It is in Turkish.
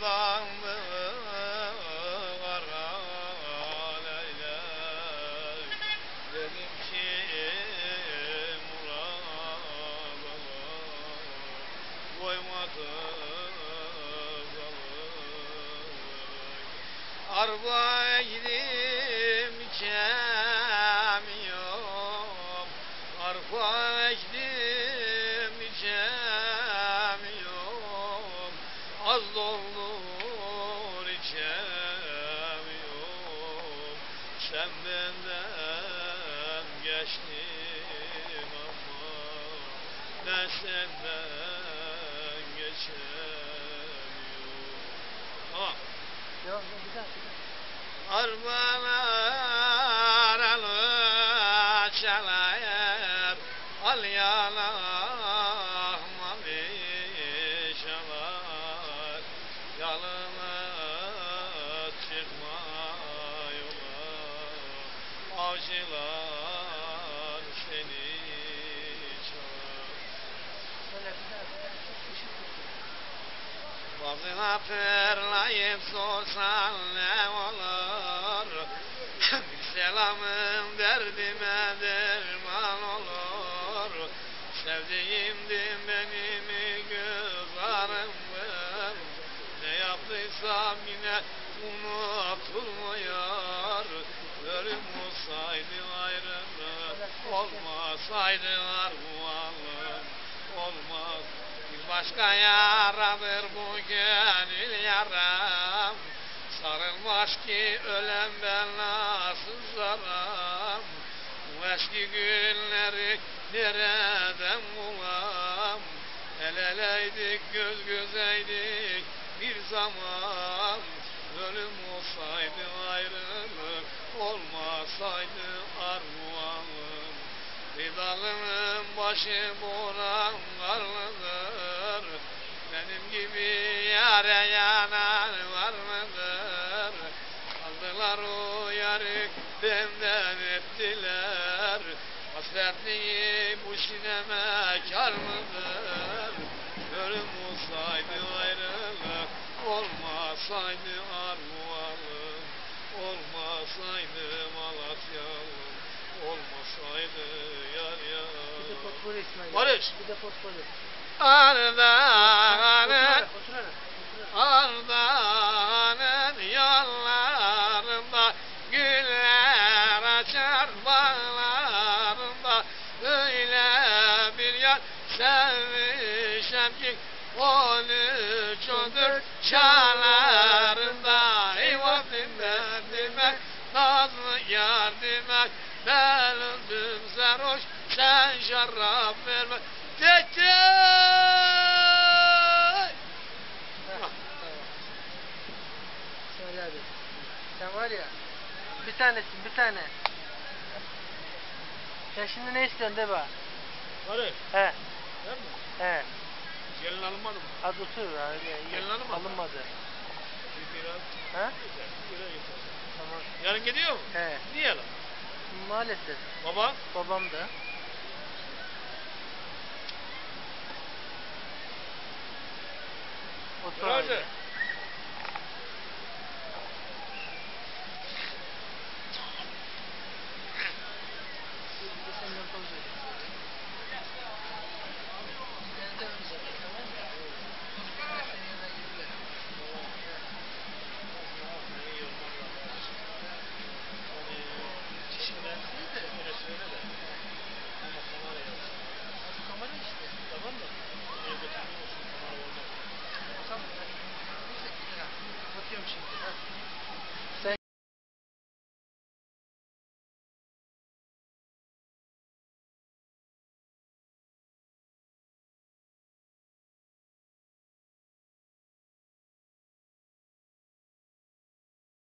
baban var aleyla Benim ki muradıma koymadı Arba gidim içemiyorum. Arba gidim içemiyorum. Az doldu Ben senden geçemiyorum. Tamam. Devam, devam, bir daha, Boğazına fırlayıp sorsan ne olur? Bir selamın derdime derman olur. Sevdiğimdim benim güzelimdim Ne yaptıysam yine unutulmuyor. Ölüm olsaydı ayrılık olmasaydı armağanım. Olmaz başka yaradır bu gönül yaram. Sarılmaz ki ölen ben nasıl zaram? Bu eski günleri nereden bulam? El eleydik göz gözeydik bir zaman. Ölüm olsaydı ayrılık olmasaydı armağanım bir dalının başı buran karlıdır gibi yare yanan var mıdır Aldılar o yarı benden ettiler. Hasretliği bu sineme kar mıdır? Ölüm olsaydı ayrılık olmasaydı armualım Olmasaydı Malatyalım olmasaydı yar yar. İsmail. Barış. Bir de otur hele. Ardahan'ın yollarında güller açar bağlarında öyle bir yar sevmişem ki on üç on tanesin bir tane. Sen şimdi ne istiyorsun Deba? Barış. He. Ben mi? He. Gelin alınmadı mı? Az otur ya. Gelin alınmadı. Alınmadı. He? Tamam. Yarın gidiyor mu? He. Niye lan? Maalesef. Baba? Babam da. O Razi.